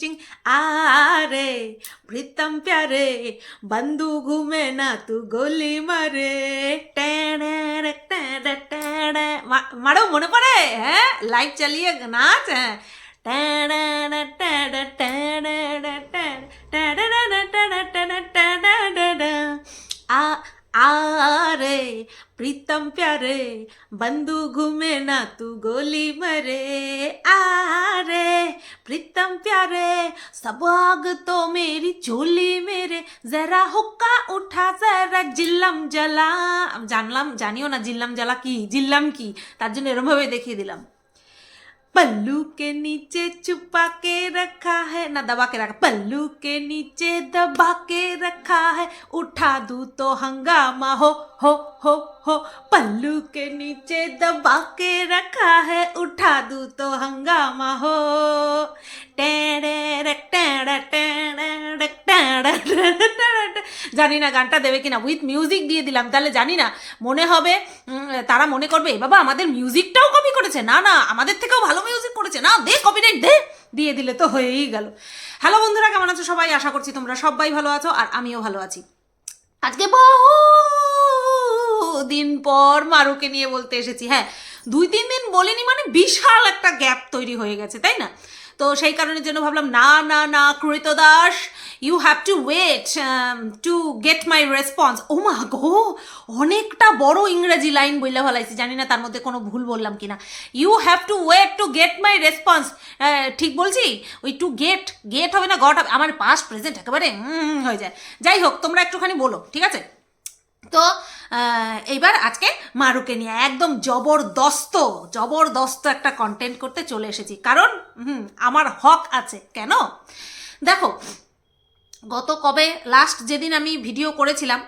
चिंग आ रे प्रीतम प्यारे बंदूक घूमे ना तू गोली मरे टेड़े टेड़े टेड़े मड़ो मुन पड़े हैं लाइव चलिए नाच है टेड़े टेड़े टेड़े टेड़े टेड़े टेड़े टेड़े टेड़े आ आ আরে प्रीतम प्यारे बंधु घूमे ना तू गोली मरे आरे प्रीतम प्यारे सब आग तो मेरी चोली मेरे जरा हुक्का उठा जरा জিল্লাম জ্বালা আমি জানলাম জানিও না জিল্লাম জ্বালা কি জিল্লাম কি তার জন্য এরমভাবে দেখিয়ে দিলাম पल्लू के नीचे छुपा के रखा है ना दबा के रखा पल्लू के नीचे दबा के रखा है उठा दू तो हंगामा हो हो हो हो पल्लू के नीचे दबा के रखा है उठा दू तो हंगामा हो टेड़े रे टेड़े टेड़े रे टेड़े रे टेड़े। জানি না গানটা দেবে কিনা উইথ মিউজিক দিয়ে দিলাম তাহলে জানি না মনে হবে উম, তারা মনে করবে "এ বাবা আমাদের মিউজিকটাও কপি করেছে। না না, আমাদের থেকেও ভালো মিউজিক করেছে। না, দে কপিরাইট দে। দিয়ে দিলে তো হয়েই গেল। হ্যালো বন্ধুরা, কেমন আছো সবাই? আশা করছি তোমরা সবাই ভালো আছো আর আমিও ভালো আছি। আজকে বহু দিন পর মারুকে নিয়ে বলতে এসেছি। হ্যাঁ দুই, তিন দিন বলিনি মানে বিশাল একটা গ্যাপ তৈরি হয়ে গেছে, তাই না? তো সেই কারণের জন্য ভাবলাম, না না না কৃত Das you have to wait to get my response ও মা গো অনেকটা বড় ইংরেজি লাইন বললে ভালাইছি জানি না তার মধ্যে কোনো ভুল বললাম কি না you have to wait to get my response ঠিক বলছি? ওই টু গেট গেট হবে না গট হবে, আমার পাস প্রেজেন্ট একেবারে হয়ে যায়। যাই হোক, তোমরা একটুখানি বলো, ঠিক আছে? তো এইবার আজকে মারুকে নিয়ে একদম জবরদস্ত জবরদস্ত একটা কন্টেন্ট করতে চলে এসেছি। কারণ, হুম, আমার হক আছে। কেন? দেখো, গত কবে লাস্ট যেদিন আমি ভিডিও করেছিলাম,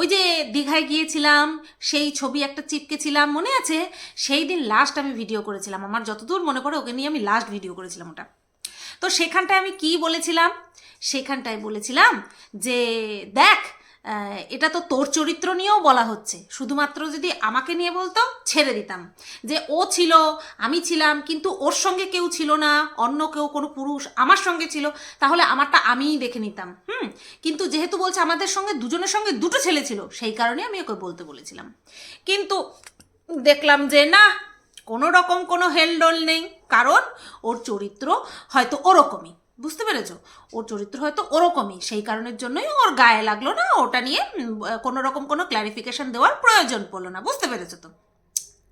ওই যে দীঘায় গিয়েছিলাম, সেই ছবি একটা চিপকেছিলাম, মনে আছে? সেই দিন লাস্ট আমি ভিডিও করেছিলাম। আমার যতদূর মনে পড়ে, ওকে নিয়ে আমি লাস্ট ভিডিও করেছিলাম ওটা। তো সেখানটায় আমি কি বলেছিলাম? সেখানটায় বলেছিলাম যে, দেখ এটা তো তোর চরিত্র নিয়েও বলা হচ্ছে। শুধুমাত্র যদি আমাকে নিয়ে বলতো, ছেড়ে দিতাম। যে ও ছিল, আমি ছিলাম, কিন্তু ওর সঙ্গে কেউ ছিল না, অন্য কেউ, কোনো পুরুষ আমার সঙ্গে ছিল, তাহলে আমারটা আমিই দেখে নিতাম। হুম? কিন্তু যেহেতু বলছে আমাদের সঙ্গে, দুজনের সঙ্গে দুটো ছেলে ছিল, সেই কারণে আমি ওকে বলতে বলেছিলাম। কিন্তু দেখলাম যে না, কোনো রকম কোনো হেলডোল নেই, কারণ ওর চরিত্র হয়তো ওরকমই। বুঝতে পেরেছ? ওর চরিত্র হয়তো ওরকমই, সেই কারণের জন্যই ওর গায়ে লাগল না, ওটা নিয়ে কোনো রকম কোনো ক্ল্যারিফিকেশন দেওয়ার প্রয়োজন পড়ল না, বুঝতে পেরেছ তো?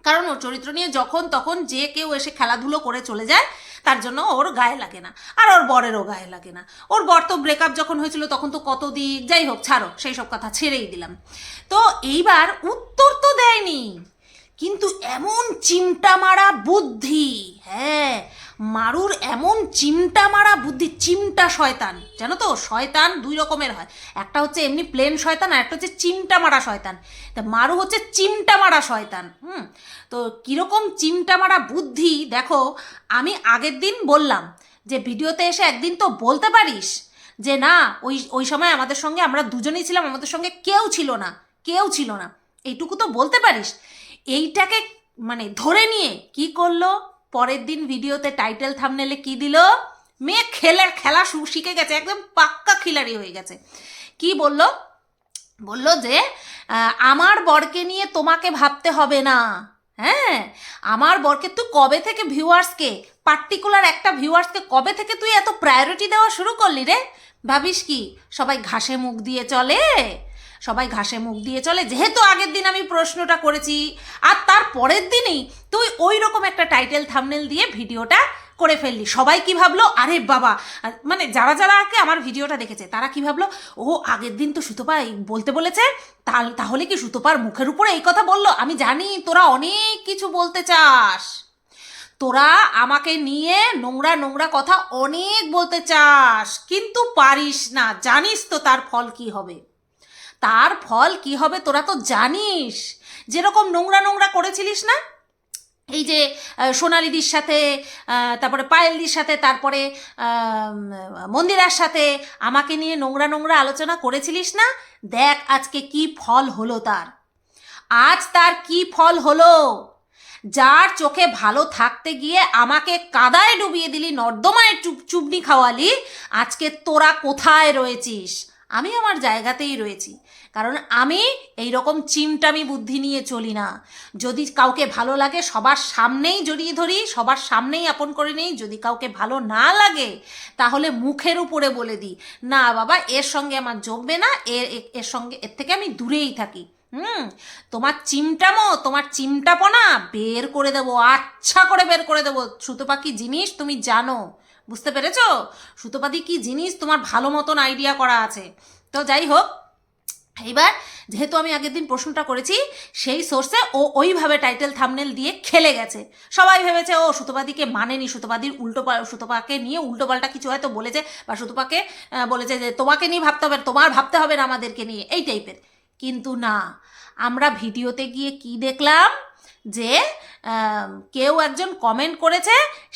কারণ ওর চরিত্র নিয়ে যখন তখন যে কেউ এসে খেলাধুলো করে চলে যায়, তার জন্য ওর গায়ে লাগে না, আর ওর বরেরও গায়ে লাগে না। ওর বর তো ব্রেকআপ যখন হয়েছিল তখন তো কত দিক যাই হোক, ছাড়ো, সেই সব কথা ছেড়েই দিলাম। তো এইবার উত্তর তো দেয়নি, কিন্তু এমন চিমটা মারা বুদ্ধি হ্যাঁ মারুর এমন চিমটা মারা বুদ্ধি, চিমটা শয়তান। জানো তো? শয়তান দুই রকমের হয়। একটা হচ্ছে এমনি প্লেন শয়তান আর একটা হচ্ছে চিমটা মারা শয়তান। তা মারু হচ্ছে চিমটা মারা শয়তান, হুম? তো কীরকম চিমটা মারা বুদ্ধি, দেখো, আমি আগের দিন বললাম যে ভিডিওতে এসে একদিন তো বলতে পারিস যে না, ওই ওই সময় আমাদের সঙ্গে আমরা দুজনেই ছিলাম, আমাদের সঙ্গে কেউ ছিল না, কেউ ছিল না। এইটুকু তো বলতে পারিস। এইটাকে মানে ধরে নিয়ে কি করল? পরের দিন ভিডিওতে টাইটেল থামনেলে কি দিল? মেয়ে খেলার খেলা শিখে গেছে, একদম পাক্কা খিলাড়ি হয়ে গেছে। কি বলল? বলল যে আমার বরকে নিয়ে তোমাকে ভাবতে হবে না। হ্যাঁ? আমার বরকে তুই কবে থেকে ভিউয়ার্সকে পার্টিকুলার একটা ভিউয়ার্সকে কবে থেকে তুই এত প্রায়োরিটি দেওয়া শুরু করলি রে? ভাবিস কি, সবাই ঘাসে মুখ দিয়ে চলে। সবাই ঘাসে মুখ দিয়ে চলে। যেহেতু আগের দিন আমি প্রশ্নটা করেছি, আর তার পরের দিনই তুই ওই রকম একটা টাইটেল থামনেল দিয়ে ভিডিওটা করে ফেললি। সবাই কি ভাবলো, আরে বাবা! মানে যারা যারা আগে আমার ভিডিওটা দেখেছে, তারা কি ভাবলো ও আগের দিন তো সুতপা বলতে বলেছে তাহলে কি সুতপার মুখের উপরে এই কথা বলল? আমি জানি তোরা অনেক কিছু বলতে চাস। তোরা আমাকে নিয়ে নোংরা নোংরা কথা অনেক বলতে চাস, কিন্তু পারিস না। জানিস তো তার ফল কি হবে। তার ফল কি হবে তোরা তো জানিস। যেরকম নোংরা নোংরা করেছিলিস না? এই যে সোনালিদির সাথে তারপরে পায়েলদির সাথে, তারপরে মন্দিরার সাথে আমাকে নিয়ে নোংরা নোংরা আলোচনা করেছিলিস না? দেখ আজকে কি ফল হলো তার। আজ তার কি ফল হলো? যার চোখে ভালো থাকতে গিয়ে আমাকে কাদায় ডুবিয়ে দিলি, নর্দমায় চুপ চুবনি খাওয়ালি, আজকে তোরা কোথায় রয়েছিস? আমি আমার জায়গাতেই রয়েছি। কারণ আমি এই রকম চিমটামি বুদ্ধি নিয়ে চলি না। যদি কাউকে ভালো লাগে, সবার সামনেই জড়িয়ে ধরি, সবার সামনেই আপন করে নেই। যদি কাউকে ভালো না লাগে, তাহলে মুখের উপরে বলে দিই, না বাবা, এর সঙ্গে আমার জমবে না এর এর সঙ্গে, এর থেকে আমি দূরেই থাকি। হুম? তোমার চিমটামো, তোমার চিমটাপনা বের করে দেবো আচ্ছা করে বের করে দেবো। সুতোপা কি জিনিস তুমি জানো। বুঝতে পেরেছ? সুতোপাতি কি জিনিস তোমার ভালো মতন আইডিয়া করা আছে? তো যাই হোক, এইবার যেহেতু আমি আগের দিন প্রশ্নটা করেছি, সেই সোর্সে ও ওইভাবে টাইটেল থামনেল দিয়ে খেলে গেছে। সবাই ভেবেছে, ও, সুতোপাদিকে মানেনি, সুতোপাদির উল্টো সুতোপাকে নিয়ে উল্টো পাল্টা কিছু হয়তো বলেছে বা সুতোপাকে বলেছে যে তোমাকে নিয়ে ভাবতে হবে, তোমার ভাবতে হবে না আমাদেরকে নিয়ে, এই টাইপের কিন্তু না, আমরা ভিডিওতে গিয়ে কি দেখলাম? যে কেউ একজন কমেন্ট করেছে,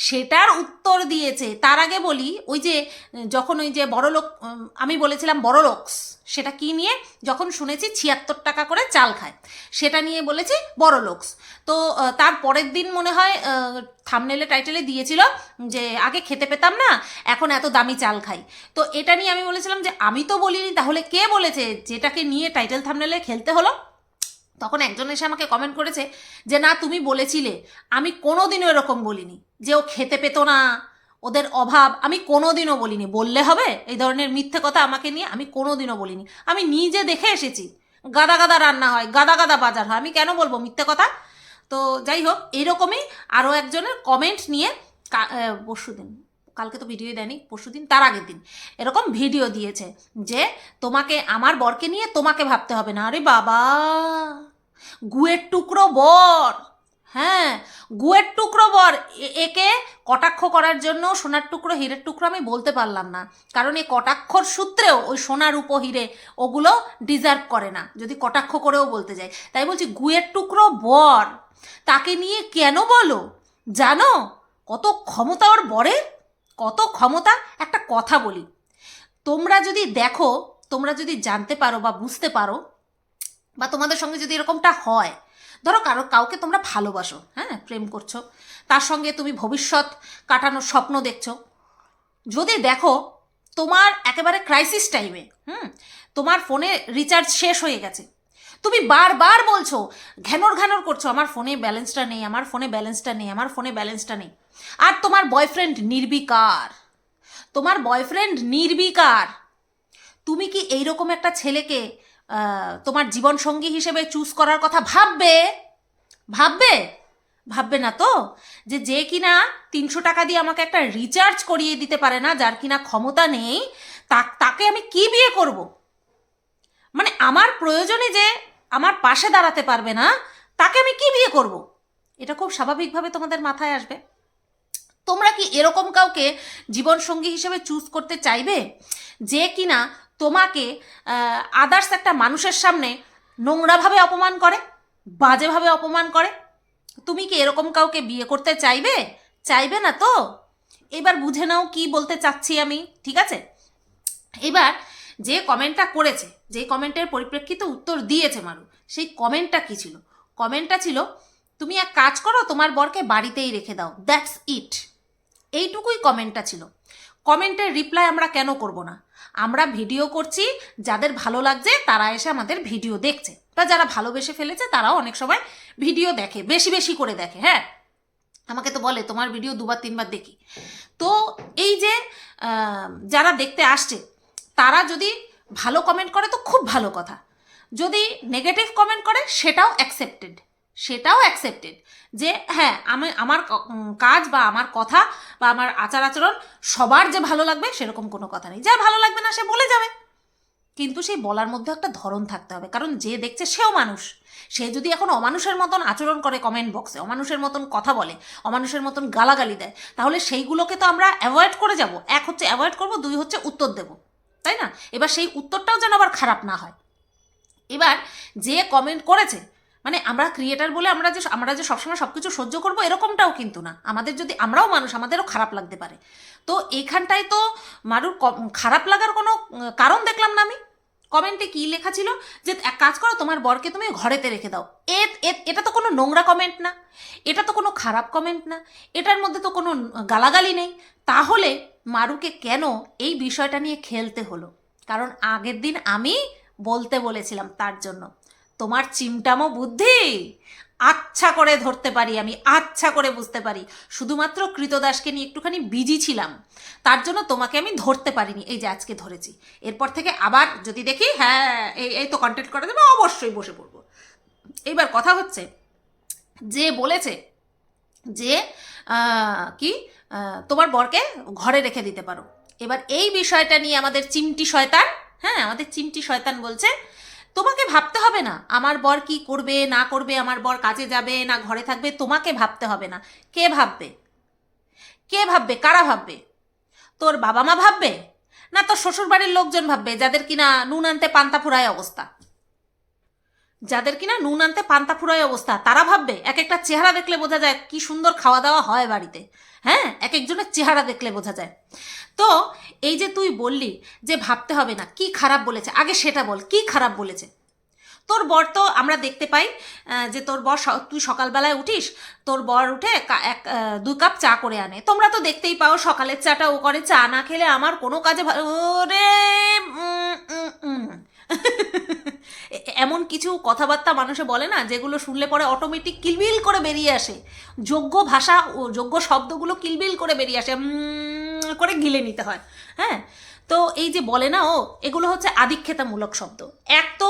সেটার উত্তর দিয়েছে। তার আগে বলি, ওই যে, যখন ওই যে বড়লোক আমি বলেছিলাম বড়লোকস, সেটা কি নিয়ে? যখন শুনেছি, ছিয়াত্তর টাকা করে চাল খায়। সেটা নিয়ে বলেছি বড়লোকস। তো তার পরের দিন মনে হয় থামনেলে টাইটেলে দিয়েছিল যে, আগে খেতে পেতাম না, এখন এত দামি চাল খাই। তো এটা নিয়ে আমি বলেছিলাম যে, আমি তো বলিনি, তাহলে কে বলেছে? যেটাকে নিয়ে টাইটেল থামনেলে খেলতে হলো? তখন একজন এসে আমাকে কমেন্ট করেছে যে, না, তুমি বলেছিলে। আমি কোনো দিনও এরকম বলিনি যে ও খেতে পেত না, ওদের অভাব। আমি কোনো দিনও বলিনি। বললে হবে? এই ধরনের মিথ্যে কথা আমাকে নিয়ে আমি কোনো দিনও বলিনি। আমি নিজে দেখে এসেছি। গাদা গাদা রান্না হয়, গাদা গাদা বাজার হয়। আমি কেন বলব মিথ্যে কথা? তো যাই হোক এইরকমই আরও একজনের কমেন্ট নিয়ে পরশু দিন। কালকে তো ভিডিও দেয়নি, পরশু দিন, তার আগের দিন এরকম ভিডিও দিয়েছে যে, তোমাকে, আমার বরকে নিয়ে তোমাকে ভাবতে হবে না। আরে বাবা! গুয়ের টুকরো বর। হ্যাঁ গুয়ের টুকরো বর। একে কটাক্ষ করার জন্য সোনার টুকরো, হীরের টুকরো আমি বলতে পারলাম না। কারণ এই কটাক্ষর সূত্রেও ওই সোনার উপ হিরে ওগুলো ডিজার্ভ করে না। যদি কটাক্ষ করেও বলতে যাই। তাই বলছি, গুয়ের টুকরো বর, তাকে নিয়ে কেন বলো? জানো? কত ক্ষমতা ওর বরের? কত ক্ষমতা? একটা কথা বলি। তোমরা যদি দেখো, তোমরা যদি জানতে পারো বা বুঝতে পারো বা তোমাদের সঙ্গে যদি এরকমটা হয়, ধরো কারও, কাউকে তোমরা ভালোবাসো হ্যাঁ প্রেম করছ, তার সঙ্গে তুমি ভবিষ্যৎ কাটানোর স্বপ্ন দেখছ, যদি দেখো তোমার একেবারে ক্রাইসিস টাইমে হুম, তোমার ফোনে রিচার্জ শেষ হয়ে গেছে, তুমি বারবার বলছো, ঘ্যানর ঘ্যানর করছ, আমার ফোনে ব্যালেন্সটা নেই, আমার ফোনে ব্যালেন্সটা নেই, আমার ফোনে ব্যালেন্সটা নেই, আর তোমার বয়ফ্রেন্ড নির্বিকার, তোমার বয়ফ্রেন্ড নির্বিকার, তুমি কি এইরকম একটা ছেলেকে তোমার জীবন সঙ্গী হিসেবে চুজ করার কথা ভাববে? ভাববে? ভাববে না তো? যে যে কিনা তিনশো টাকা দিয়ে আমাকে একটা রিচার্জ করিয়ে দিতে পারে না, যার কিনা ক্ষমতা নেই তাকে আমি কি বিয়ে করব? মানে আমার প্রয়োজনে যে আমার পাশে দাঁড়াতে পারবে না, তাকে আমি কি বিয়ে করব? এটা খুব স্বাভাবিকভাবে তোমাদের মাথায় আসবে। তোমরা কি এরকম কাউকে জীবনসঙ্গী হিসেবে চুজ করতে চাইবে? যে কিনা তোমাকে আদার্স একটা মানুষের সামনে নোংরাভাবে অপমান করে, বাজেভাবে অপমান করে? তুমি কি এরকম কাউকে বিয়ে করতে চাইবে? চাইবে না তো? এবার বুঝে নাও কি বলতে চাচ্ছি আমি, ঠিক আছে? এবার যে কমেন্টটা করেছে, যে কমেন্টের পরিপ্রেক্ষিতে উত্তর দিয়েছে মারু, সেই কমেন্টটা কি ছিল? কমেন্টটা ছিল, তুমি এক কাজ করো, তোমার বরকে বাড়িতেই রেখে দাও দ্যাটস ইট এইটুকুই কমেন্টটা ছিল। কমেন্টের রিপ্লাই আমরা কেন করব না? আমরা ভিডিও করছি, যাদের ভালো লাগছে তারা এসে আমাদের ভিডিও দেখছে। বা যারা ভালোবেসে ফেলেছে তারাও অনেক সময় ভিডিও দেখে, বেশি বেশি করে দেখে হ্যাঁ? আমাকে তো বলে, তোমার ভিডিও দুবার তিনবার দেখি। তো এই যে যারা দেখতে আসছে, তারা যদি ভালো কমেন্ট করে তো খুব ভালো কথা। যদি নেগেটিভ কমেন্ট করে, সেটাও অ্যাকসেপ্টেড সেটাও অ্যাকসেপ্টেড যে হ্যাঁ আমি আমার কাজ বা আমার কথা বা আমার আচার আচরণ সবার যে ভালো লাগবে সেরকম কোনো কথা নেই। যা ভালো লাগবে না সে বলে যাবে। কিন্তু সেই বলার মধ্যে একটা ধরন থাকতে হবে। কারণ যে দেখছে সেও মানুষ। সে যদি এখন অমানুষের মতন আচরণ করে কমেন্ট বক্সে অমানুষের মতন কথা বলে, অমানুষের মতন গালাগালি দেয়, তাহলে সেইগুলোকে তো আমরা অ্যাভয়েড করে যাব। এক হচ্ছে অ্যাভয়েড করব, দুই হচ্ছে উত্তর দেব। তাই না? এবার সেই উত্তরটাও যেন আবার খারাপ না হয়। এবার যে কমেন্ট করেছে মানে আমরা ক্রিয়েটার বলে আমরা যে আমরা যে সবসময় সব কিছু সহ্য করব এরকমটাও কিন্তু না। আমাদের যদি, আমরাও মানুষ, আমাদেরও খারাপ লাগতে পারে। তো এখানটায় তো মারুর খারাপ লাগার কোনো কারণ দেখলাম না আমি। কমেন্টে কি লেখা ছিল? যে, এক কাজ করো, তোমার বরকে তুমি ঘরেতে রেখে দাও। এ- এটা তো কোনো নোংরা কমেন্ট না। এটা তো কোনো খারাপ কমেন্ট না। এটার মধ্যে তো কোনো গালাগালি নেই। তাহলে মারুকে কেন এই বিষয়টা নিয়ে খেলতে হলো? কারণ আগের দিন আমি বলতে বলেছিলাম তার জন্য। তোমার চিমটামো বুদ্ধি? আচ্ছা করে ধরতে পারি আমি আচ্ছা করে বুঝতে পারি। শুধুমাত্র কৃতদাসকে নিয়ে একটুখানি বিজি ছিলাম। তার জন্য তোমাকে আমি ধরতে পারিনি, এই যে আজকে ধরেছি। এরপর থেকে আবার যদি দেখি হ্যাঁ এই এই তো কন্টেন্ট করে দেবে অবশ্যই বসে পড়ব। এইবার কথা হচ্ছে যে বলেছে যে কি তোমার বরকে ঘরে রেখে দিতে পারো। এবার এই বিষয়টা নিয়ে আমাদের চিমটি শয়তান হ্যাঁ আমাদের চিমটি শয়তান বলছে তোমাকে ভাবতে হবে না। আমার বর কি করবে, না করবে, আমার বর কাজে যাবে, না ঘরে থাকবে, তোমাকে ভাবতে হবে না। কে ভাববে? কে ভাববে? কারা ভাববে? তোর বাবা মা ভাববে? না তোর শ্বশুরবাড়ির লোকজন ভাববে, যাদের কিনা নুন আনতে পান্তা ফুরায় অবস্থা? যাদের কিনা নুন আনতে পান্তা ফুরায় অবস্থা, তারা ভাববে এক একটা চেহারা দেখলে বোঝা যায় কি সুন্দর খাওয়া দাওয়া হয় বাড়িতে। হ্যাঁ এক একজনের চেহারা দেখলে বোঝা যায়। তো এই যে তুই বললি যে ভাবতে হবে না, কি খারাপ বলেছে, আগে সেটা বল, কি খারাপ বলেছে? তোর বর তো আমরা দেখতে পাই যে তোর বর তুই সকালবেলায় উঠিস, তোর বর উঠে এক দুই কাপ চা করে আনে। তোমরা তো দেখতেই পাও সকালের চাটা, ও করে চা না খেলে আমার কোনো কাজে ভালো এমন কিছু কথাবার্তা মানুষে বলে না, যেগুলো শুনলে পরে অটোমেটিক কিলবিল করে বেরিয়ে আসে। যোগ্য ভাষা ও যোগ্য শব্দগুলো কিলবিল করে বেরিয়ে আসে করে গিলে নিতে হয়। হ্যাঁ? তো এই যে বলে না ও, এগুলো হচ্ছে আদিক্ষেতামূলক শব্দ। এক তো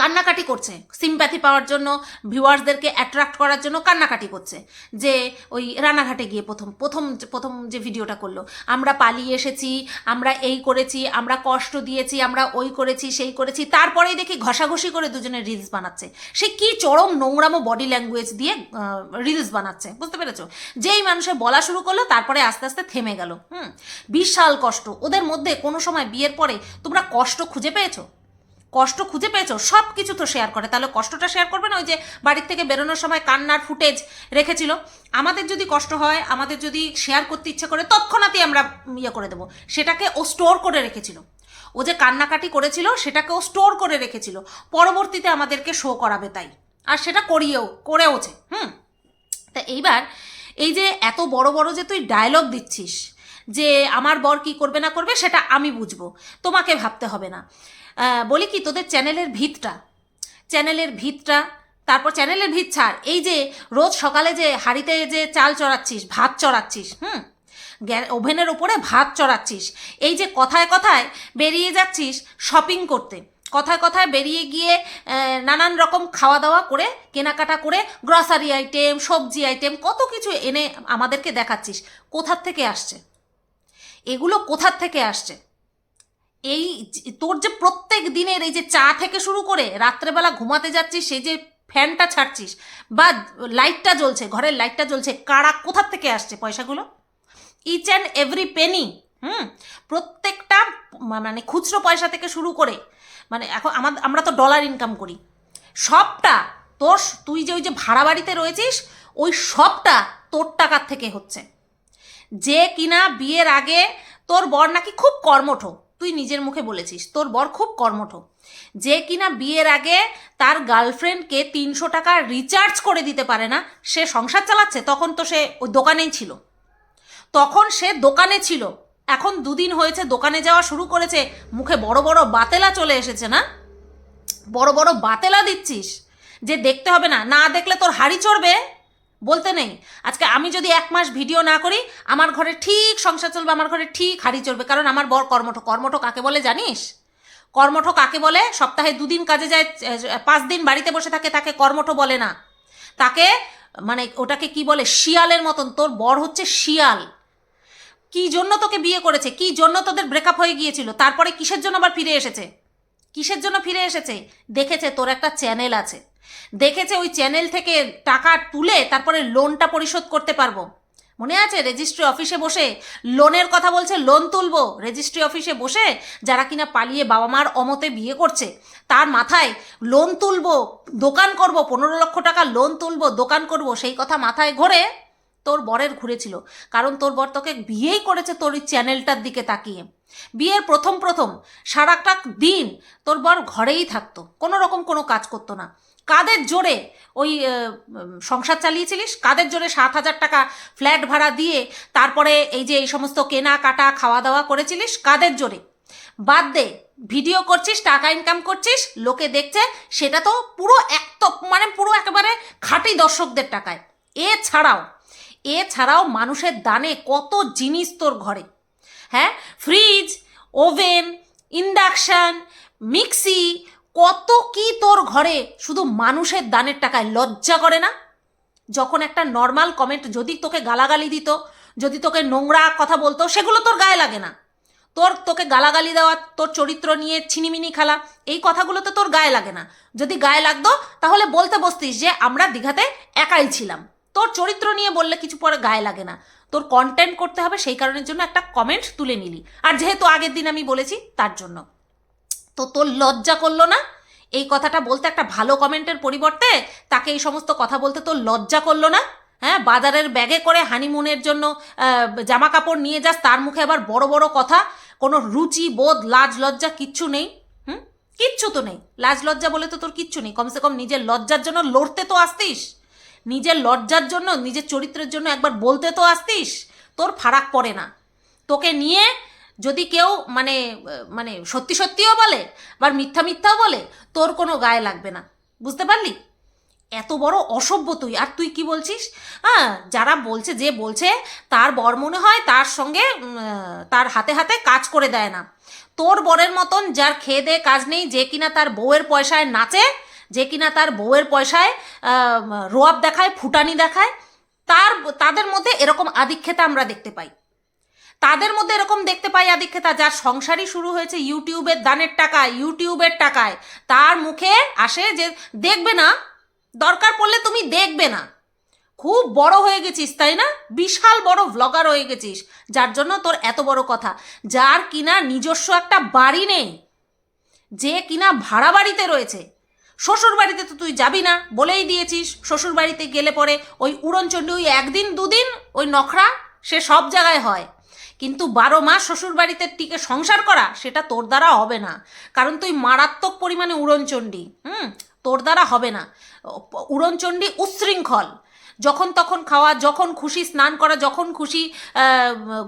কান্নাকাটি করছে। সিম্প্যাথি পাওয়ার জন্য, ভিউয়ার্সদেরকে অ্যাট্রাক্ট করার জন্য কান্নাকাটি করছে। যে ওই রানাঘাটে গিয়ে প্রথম প্রথম প্রথম যে ভিডিওটা করল, আমরা পালিয়ে এসেছি, আমরা এই করেছি, আমরা কষ্ট দিয়েছি, আমরা ওই করেছি, সেই করেছি, তারপরেই দেখি ঘষাঘষি করে দুজনে রিলস বানাচ্ছে। সে কি চরম নোংরামো বডি ল্যাঙ্গুয়েজ দিয়ে রিলস বানাচ্ছে, বুঝতে পেরেছ? যেই মানুষে বলা শুরু করল, তারপরে আস্তে আস্তে থেমে গেল। হুম, বিশাল কষ্ট। ওদের মধ্যে কোনো সময় বিয়ের পরে তোমরা কষ্ট খুঁজে পেয়েছ? কষ্ট খুঁজে পেয়েছ? সব কিছু তো শেয়ার করে। তাহলে কষ্টটা শেয়ার করবে না? ওই যে বাড়ির থেকে বেরোনোর সময় কান্নার ফুটেজ রেখেছিল। আমাদের যদি কষ্ট হয়, আমাদের যদি শেয়ার করতে ইচ্ছে করে তৎক্ষণাৎই আমরা ইয়ে করে দেবো। সেটাকে ও স্টোর করে রেখেছিল। ও যে কান্নাকাটি করেছিল, সেটাকে ও স্টোর করে রেখেছিল। পরবর্তীতে আমাদেরকে শো করাবে তাই। আর সেটা করিয়েও, করেওছে। হুম? তা এইবার এই যে এত বড় বড় যে তুই ডায়লগ দিচ্ছিস, যে আমার বর কি করবে না করবে, সেটা আমি বুঝব। তোমাকে ভাবতে হবে না। বলি কি, তোদের চ্যানেলের ভিতটা চ্যানেলের ভিতটা, তারপর চ্যানেলের ভিত ছাড়। এই যে রোজ সকালে যে হাঁড়িতে যে চাল চড়াচ্ছিস, ভাত চড়াচ্ছিস, হুম? ওভেনের ওপরে ভাত চড়াচ্ছিস। এই যে কথায় কথায় বেরিয়ে যাচ্ছিস শপিং করতে। কথায় কথায় বেরিয়ে গিয়ে নানান রকম খাওয়া দাওয়া করে, কেনাকাটা করে গ্রসারি আইটেম সবজি আইটেম কত কিছু এনে আমাদেরকে দেখাচ্ছিস। কোথার থেকে আসছে? এগুলো কোথার থেকে আসছে? এই তোর যে প্রত্যেক দিনের এই যে চা থেকে শুরু করে রাত্রেবেলা ঘুমাতে যাচ্ছিস, সেই যে ফ্যানটা ছাড়ছিস, বা লাইটটা জ্বলছে, ঘরের লাইটটা জ্বলছে, কারা কোথার থেকে আসছে পয়সাগুলো? Each and every penny, hmm? প্রত্যেকটা মানে খুচরো পয়সা থেকে শুরু করে মানে এখন আমাদের আমরা তো ডলার ইনকাম করি। সবটা তোর, তুই যে ওই যে ভাড়া বাড়িতে রয়েছিস, ওই সবটা তোর টাকার থেকে হচ্ছে। যে কিনা বিয়ের আগে তোর বর নাকি খুব কর্মঠ তুই নিজের মুখে বলেছিস। তোর বর খুব কর্মঠ। যে কিনা বিয়ের আগে তার গার্লফ্রেন্ডকে তিনশো টাকা রিচার্জ করে দিতে পারে না, সে সংসার চালাচ্ছে, তখন তো সে ওই দোকানেই ছিল। তখন সে দোকানে ছিল। এখন দুদিন হয়েছে, দোকানে যাওয়া শুরু করেছে। মুখে বড় বড় বাতেলা চলে এসেছে না? বড় বড় বাতেলা দিচ্ছিস যে দেখতে হবে না। না দেখলে তোর হাড়ি চড়বে। বলতে নেই। আজকে আমি যদি এক মাস ভিডিও না করি, আমার ঘরে ঠিক সংসার চলবে, আমার ঘরে ঠিক হাড়ি চলবে, কারণ আমার বর কর্মঠ কর্মঠ কাকে বলে জানিস? কর্মঠ কাকে বলে? সপ্তাহে দুদিন কাজে যায় পাঁচ দিন বাড়িতে বসে থাকে, তাকে কর্মঠ বলে না। তাকে মানে ওটাকে কি বলে? শিয়ালের মতন। তোর বর হচ্ছে শিয়াল। কি জন্য তোকে বিয়ে করেছে? কি জন্য তোদের ব্রেকআপ হয়ে গিয়েছিল? তারপরে কিসের জন্য আবার ফিরে এসেছে? কিসের জন্য ফিরে এসেছে? দেখেছে, তোর একটা চ্যানেল আছে। দেখেছে ওই চ্যানেল থেকে টাকা তুলে তারপরে লোনটা পরিশোধ করতে পারব। মনে আছে? রেজিস্ট্রি অফিসে বসে লোনের কথা বলছে, লোন তুলবো। রেজিস্ট্রি অফিসে বসে যারা কিনা পালিয়ে বাবা মার অমতে বিয়ে করছে, তার মাথায় লোন তুলবো, দোকান করব, পনেরো লক্ষ টাকা লোন তুলবো, দোকান করব, সেই কথা মাথায় ঘোরে তোর বরের ঘুরেছিল কারণ তোর বর তোকে বিয়েই করেছে তোর ওই চ্যানেলটার দিকে তাকিয়ে। বিয়ের প্রথম প্রথম সারাটা দিন তোর বর ঘরেই থাকতো, কোনো রকম কোনো কাজ করতো না। কাদের জোরে ওই সংসার চালিয়েছিলিস? কাদের জোরে সাত হাজার টাকা ফ্ল্যাট ভাড়া দিয়ে তারপরে এই যে এই সমস্ত কেনাকাটা খাওয়া দাওয়া করেছিলিস? কাদের জোরে? বাদ দে, ভিডিও করছিস, টাকা ইনকাম করছিস, লোকে দেখছে, সেটা তো পুরো এক মানে পুরো একেবারে খাঁটি দর্শকদের টাকায়। এছাড়াও এছাড়াও মানুষের দানে কত জিনিস তোর ঘরে। হ্যাঁ? ফ্রিজ, ওভেন, ইন্ডাকশান, মিক্সি কত কি তোর ঘরে শুধু মানুষের দানের টাকায় লজ্জা করে না? যখন একটা নর্মাল কমেন্ট যদি তোকে গালাগালি দিত, যদি তোকে নোংরা কথা বলতো, সেগুলো তোর গায়ে লাগে না। তোর, তোকে গালাগালি দেওয়া, তোর চরিত্র নিয়ে ছিনিমিনি খেলা, এই কথাগুলো তো তোর গায়ে লাগে না। যদি গায়ে লাগতো, তাহলে বলতে বসতিস যে আমরা দীঘাতে একাই ছিলাম। তোর চরিত্র নিয়ে বললে কিছু পরে গায়ে লাগে না। তোর কন্টেন্ট করতে হবে, সেই কারণের জন্য একটা কমেন্ট তুলে নিলি। আর যেহেতু আগের দিন আমি বলেছি, তার জন্য। তো তোর লজ্জা করল না? এই কথাটা বলতে একটা ভালো কমেন্টের পরিবর্তে তাকে এই সমস্ত কথা বলতে তোর লজ্জা করল না? হ্যাঁ বাজারের ব্যাগে করে হানিমুনের জন্য জামা কাপড় নিয়ে যাস, তার মুখে আবার বড় বড় কথা, কোনো রুচি, বোধ, লাজ, লজ্জা কিচ্ছু নেই? হুম? কিচ্ছু তো নেই। লাজ, লজ্জা বলে তো তোর কিচ্ছু নেই। কমসে কম নিজের লজ্জার জন্য লড়তে তো আসতিস। নিজের লজ্জার জন্য, নিজের চরিত্রের জন্য একবার বলতে তো আসতিস। তোর ফারাক পড়ে না। তোকে নিয়ে যদি কেউ মানে মানে সত্যি সত্যিও বলে, বা মিথ্যা মিথ্যাও বলে, তোর কোনো গায়ে লাগবে না। বুঝতে পারলি? এত বড় অসভ্য তুই। আর তুই কি বলছিস? হ্যাঁ যারা বলছে যে বলছে, তার বর মনে হয় তার সঙ্গে তার হাতে হাতে কাজ করে দেয় না। তোর বরের মতন যার খেয়ে দেয়ে কাজ নেই, যে কিনা তার বউয়ের পয়সায় নাচে, যে কিনা তার বউয়ের পয়সায় রোয়াব দেখায়, ফুটানি দেখায়, তার, তাদের মধ্যে এরকম আধিক্ষেতা আমরা দেখতে পাই। তাদের মধ্যে এরকম দেখতে পাই আধিক্ষেতা যার সংসারই শুরু হয়েছে ইউটিউবের দানের টাকায়, ইউটিউবের টাকায়। তার মুখে আসে যে, দেখবে না, দরকার পড়লে তুমি দেখবে না। খুব বড় হয়ে গেছিস, তাই না? বিশাল বড় ভ্লগার হয়ে গেছিস, যার জন্য তোর এত বড় কথা। যার কিনা নিজস্ব একটা বাড়ি নেই, যে কিনা ভাড়া বাড়িতে রয়েছে। শ্বশুর বাড়িতে তো তুই যাবি না, বলেই দিয়েছিস শ্বশুর বাড়িতে গেলে পরে ওই উড়নচণ্ডী ওই একদিন, দুদিন ওই নখরা, সে সব জায়গায় হয়। কিন্তু বারো মাস শ্বশুর বাড়িতে টিকে সংসার করা, সেটা তোর দ্বারা হবে না। কারণ তুই মারাত্মক পরিমাণে উড়নচণ্ডী, হুম? তোর দ্বারা হবে না। উড়নচণ্ডী উচ্ছৃঙ্খল। যখন তখন খাওয়া, যখন খুশি স্নান করা, যখন খুশি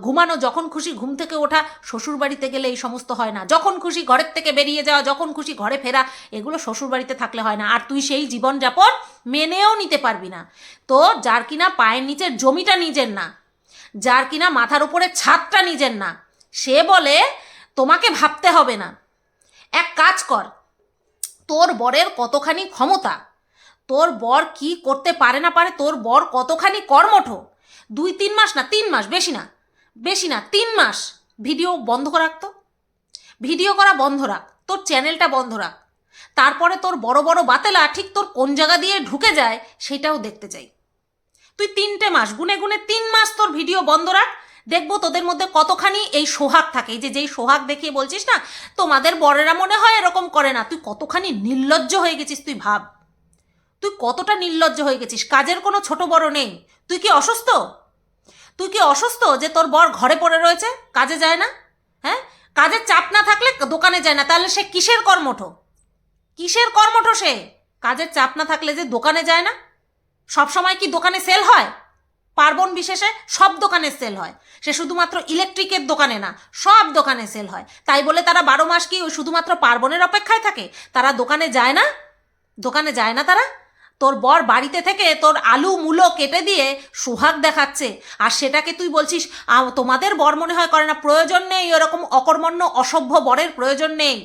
ঘুমানো, যখন খুশি ঘুম থেকে ওঠা শ্বশুর বাড়িতে গেলে এই সমস্ত হয় না। যখন খুশি ঘরের থেকে বেরিয়ে যাওয়া, যখন খুশি ঘরে ফেরা, এগুলো শ্বশুর বাড়িতে থাকলে হয় না। আর তুই সেই জীবনযাপন মেনেও নিতে পারবি না। তো যার কিনা পায়ের নিচের জমিটা নিজের না। যার কিনা মাথার উপরে ছাদটা নিজের না। সে বলে, তোমাকে ভাবতে হবে না। এক কাজ কর, তোর বরের কতখানি ক্ষমতা, তোর বর কি করতে পারে না পারে, তোর বর কতখানি কর্মঠ, দুই তিন মাস না, তিন মাস, বেশি না বেশি না, তিন মাস ভিডিও বন্ধ রাখতো ভিডিও করা বন্ধ রাখ, তোর চ্যানেলটা বন্ধ রাখ। তারপরে তোর বড় বড় বাতেলা ঠিক তোর কোন জায়গা দিয়ে ঢুকে যায়, সেটাও দেখতে চাই তুই তিনটে মাস, গুনে গুনে তিন মাস তোর ভিডিও বন্ধ রাখ। দেখব তোদের মধ্যে কতখানি এই সোহাগ থাকে। এই যে যেই সোহাগ দেখিয়ে বলছিস না, তোমাদের বরেরা মনে হয় এরকম করে না। তুই কতখানি নির্লজ্জ হয়ে গেছিস তুই ভাব। তুই কতটা নির্লজ্জ হয়ে গেছিস? কাজের কোনো ছোট বড় নেই। তুই কি অসুস্থ? তুই কি অসুস্থ যে তোর বর ঘরে পড়ে রয়েছে? কাজে যায় না? হ্যাঁ? কাজের চাপ না থাকলে দোকানে যায় না। তাহলে সে কিসের কর্মঠ? কিসের কর্মঠ সে? কাজের চাপ না থাকলে যে দোকানে যায় না? সব সময় কি দোকানে সেল হয়? পার্বণ বিশেষে সব দোকানে সেল হয়। সে শুধুমাত্র ইলেকট্রিকের দোকানে না, সব দোকানে সেল হয়। তাই বলে তারা বারো মাস কি ওই শুধুমাত্র পার্বণের অপেক্ষায় থাকে? তারা দোকানে যায় না? দোকানে যায় না তারা? তোর বর বাড়িতে থেকে তোর আলু, মূলো কেটে দিয়ে সোহাগ দেখাচ্ছে। আর সেটাকে তুই বলছিস তোমাদের বর মনে হয় করে না, প্রয়োজন নেই, এরকম অকর্মণ্য অসভ্য বরের প্রয়োজন নেই।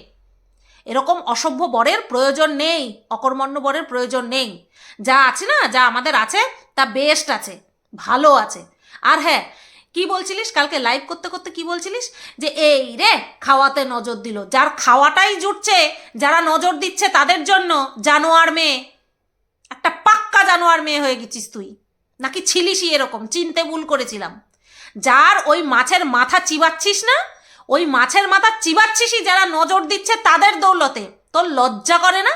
এরকম অসভ্য বরের প্রয়োজন নেই, অকর্মণ্য বরের প্রয়োজন নেই। যা আছে না, যা আমাদের আছে, তা বেস্ট আছে, ভালো আছে। আর হ্যাঁ কি বলছিলিস? কালকে লাইভ করতে করতে কি বলছিলিস? যে এই রে, খাওয়াতে নজর দিল। যার খাওয়াটাই জুটছে, যারা নজর দিচ্ছে তাদের জন্য জানোয়ার মেয়ে। একটা পাক্কা জানোয়ার মেয়ে হয়ে গেছিস তুই। নাকি ছিলিসই এরকম? চিনতে ভুল করেছিলাম। যার ওই মাছের মাথা চিবাচ্ছিস না, ওই মাছের মাথা চিবাচ্ছিসই যারা নজর দিচ্ছে তাদের দৌলতে। তোর লজ্জা করে না?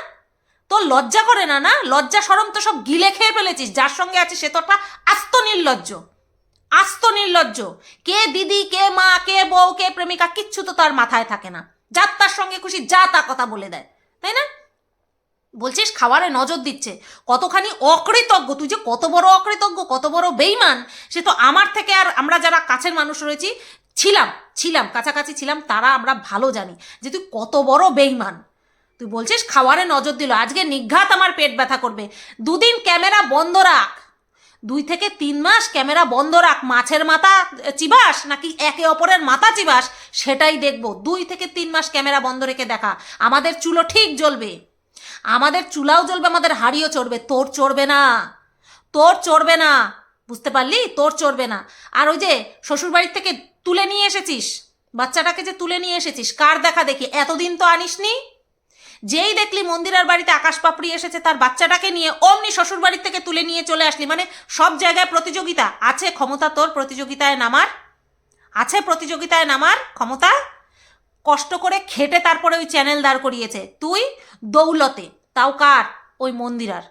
তোর লজ্জা করে না না? লজ্জা সরম তো সব গিলে খেয়ে ফেলেছিস। যার সঙ্গে আছে সে তো একটা আস্ত নির্লজ্জ। আস্ত নির্লজ্জ। কে দিদি, কে মা, কে বউ, কে প্রেমিকা, কিচ্ছু তো তার মাথায় থাকে না। যার তার সঙ্গে খুশি, যা তা কথা বলে দেয়। তাই না? বলছিস খাবারে নজর দিচ্ছে। কতখানি অকৃতজ্ঞ। তুই যে কত বড় অকৃতজ্ঞ, কত বড় বেইমান সে তো আমার থেকে আর আমরা যারা কাছের মানুষ রয়েছি, ছিলাম ছিলাম, কাছাকাছি ছিলাম, তারা আমরা ভালো জানি যে তুই কত বড় বেইমান তুই বলছিস খাবারে নজর দিল, আজকে নিঘাত আমার পেট ব্যথা করবে। দুদিন ক্যামেরা বন্ধ রাখ। দুই থেকে তিন মাস ক্যামেরা বন্ধ রাখ, মাছের মাথা চিবাস নাকি একে অপরের মাথা চিবাস সেটাই দেখব। দুই থেকে তিন মাস ক্যামেরা বন্ধ রেখে দেখা, আমাদের চুলো ঠিক জ্বলবে। আমাদের চুলাও জ্বলবে, আমাদের হাড়িও চড়বে, তোর চড়বে না। তোর চড়বে না। বুঝতে পারলি? তোর চড়বে না। আর ওই যে শ্বশুরবাড়ির থেকে তুলে নিয়ে এসেছিস, বাচ্চাটাকে যে তুলে নিয়ে এসেছিস, কার দেখা দেখি? এতদিন তো আনিসনি? যেই দেখলি মন্দিরার বাড়িতে আকাশ পাপড়ি এসেছে, তার বাচ্চাটাকে নিয়ে অমনি শ্বশুর বাড়ির থেকে তুলে নিয়ে চলে আসলি। মানে সব জায়গায় প্রতিযোগিতা। আছে ক্ষমতা তোর, প্রতিযোগিতায় নামার। আছে প্রতিযোগিতায় নামার ক্ষমতা। কষ্ট করে খেটে তারপরে ওই চ্যানেল দাঁড় করিয়েছে। তুই দৌলতে। তাও কার? ওই মন্দিরার।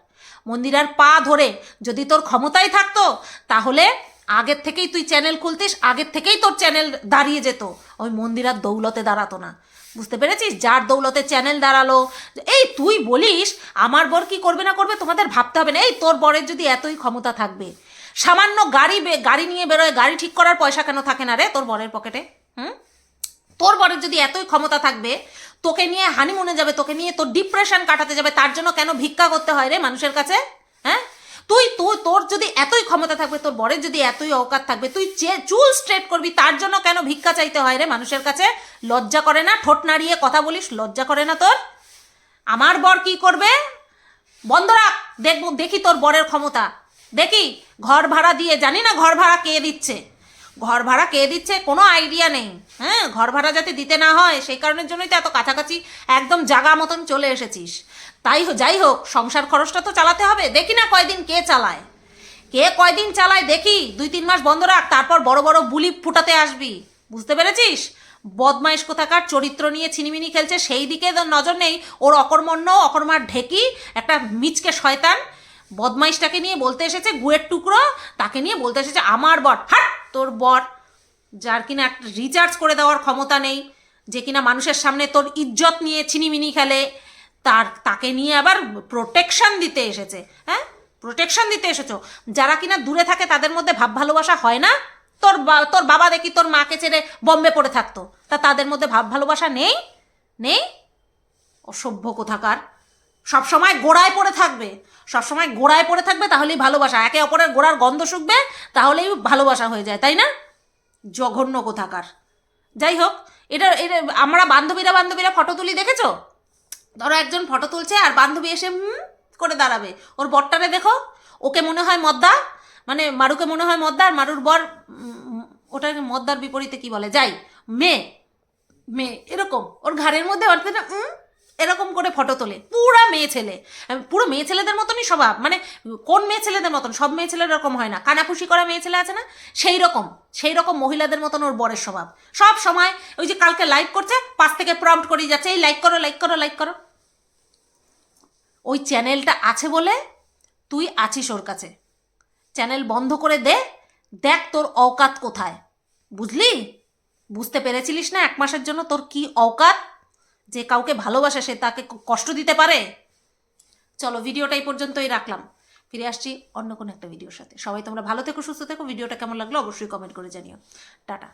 মন্দিরার পা ধরে। যদি তোর ক্ষমতাই থাকতো, তাহলে আগের থেকেই তুই চ্যানেল খুলতিস, আগের থেকেই তোর চ্যানেল দাঁড়িয়ে যেত। ওই মন্দিরার দৌলতে দাঁড়াতো না। বুঝতে পেরেছিস? যার দৌলতে চ্যানেল দাঁড়াল। এই তুই বলিস, আমার বর কি করবে না করবে তোমাদের ভাবতে হবে না। এই তোর বরের যদি এতই ক্ষমতা থাকবে, সামান্য গাড়ি গাড়ি নিয়ে বেরোয়, গাড়ি ঠিক করার পয়সা কেন থাকে না রে তোর বরের পকেটে হুম? তোর বরের যদি এতই ক্ষমতা থাকবে, তোকে নিয়ে হানিমুনে যাবে, তোকে নিয়ে তোর ডিপ্রেশন কাটাতে যাবে, তার জন্য কেন ভিক্ষা করতে হয় রে মানুষের কাছে? হ্যাঁ? তুই তুই, তোর যদি এতই ক্ষমতা থাকবে, তোর বরের যদি এতই অকাত থাকবে, তুই চে- চুল স্ট্রেট করবি, তার জন্য কেন ভিক্ষা চাইতে হয় রে মানুষের কাছে? লজ্জা করে না? ঠোঁট নাড়িয়ে কথা বলিস? লজ্জা করে না তোর? আমার বর কি করবে? বন্ধ রাখ। দেখব, দেখি তোর বরের ক্ষমতা। দেখি, ঘর ভাড়া দিয়ে, জানি না ঘর ভাড়া কে দিচ্ছে? ঘর ভাড়া কে দিচ্ছে? কোনো আইডিয়া নেই। হ্যাঁ ঘর ভাড়া যাতে দিতে না হয়, সেই কারণের জন্যই তো এত কাছাকাছি, একদম জাগা মতন চলে এসেছিস। তাই হো- যাই হোক, সংসার খরচটা তো চালাতে হবে। দেখি না কয়দিন কে চালায়। কে কয়দিন চালায় দেখি। দুই তিন মাস বন্ধ রাখ, তারপর বড় বড় বুলি ফুটাতে আসবি। বুঝতে পেরেছিস? বদমাইশ কোথাকার চরিত্র নিয়ে ছিনিমিনি খেলছে, সেই দিকে নজর নেই। ওর অকর্মণ্য, অকর্মার ঢেকি, একটা মিচকে শয়তান। বদমাইশটাকে নিয়ে বলতে এসেছে গুয়ের টুকরো, তাকে নিয়ে বলতে এসেছে আমার বর। হাট, তোর বর। যার কিনা একটা রিচার্জ করে দেওয়ার ক্ষমতা নেই, যে কিনা মানুষের সামনে তোর ইজ্জত নিয়ে ছিনিমিনি খেলে। তার, তাকে নিয়ে আবার প্রোটেকশন দিতে এসেছে হ্যাঁ? প্রোটেকশন দিতে এসেছ। যারা কিনা দূরে থাকে, তাদের মধ্যে ভাব ভালোবাসা হয় না। তোর তোর বাবা দেখি তোর মাকে ছেড়ে বম্বে পড়ে থাকতো। তা তাদের মধ্যে ভাব ভালোবাসা নেই? নেই? অসভ্য কোথাকার। সবসময় গোড়ায় পড়ে থাকবে। সবসময় গোড়ায় পড়ে থাকবে, তাহলেই ভালোবাসা। একে অপরের গোড়ার গন্ধ শুকবে, তাহলেই ভালোবাসা হয়ে যায়, তাই না? জঘন্য কোথাকার। যাই হোক, এটা এটা, আমরা বান্ধবীরা বান্ধবীরা ফটো তুলি দেখেছ? ধরো একজন ফটো তুলছে আর বান্ধবী এসে হুম করে দাঁড়াবে। ওর বরটারে দেখো ওকে মনে হয় মদ্দা মানে মারুকে মনে হয় মদ্দা আর মারুর বর ওটাকে মদ্দার বিপরীতে কি বলে যাই মেয়ে মেয়ে এরকম। ওর ঘাড়ের মধ্যে অর্থে না উম, এরকম করে ফটো তোলে। পুরা মেয়ে ছেলে। পুরো মেয়ে ছেলেদের মতনই স্বভাব। মানে কোন মেয়ে ছেলেদের মতন? সব মেয়ে ছেলের এরকম হয় না। কানাফুসি করা মেয়ে ছেলে আছে না? সেই রকম সেই রকম মহিলাদের মতন ওর বরের স্বভাব। সব সময় ওই যে কালকে লাইক করছে পাশ থেকে প্রম্পট করিয়ে যাচ্ছে এই লাইক করো লাইক করো লাইক করো। ওই চ্যানেলটা আছে বলে তুই আছিস ওর কাছে। চ্যানেল বন্ধ করে দে, দেখ তোর অকাত কোথায়। বুঝলি? বুঝতে পেরেছিলিস না এক মাসের জন্য তোর কি অকাত যে কাউকে ভালোবাসে সে তাকে কষ্ট দিতে পারে? চলো, ভিডিওটা এই পর্যন্তই রাখলাম। ফিরে আসছি অন্য কোনো একটা ভিডিওর সাথে। সবাই তোমরা ভালো থেকো, সুস্থ থেকো। ভিডিওটা কেমন লাগল অবশ্যই কমেন্ট করে জানিও। টাটা।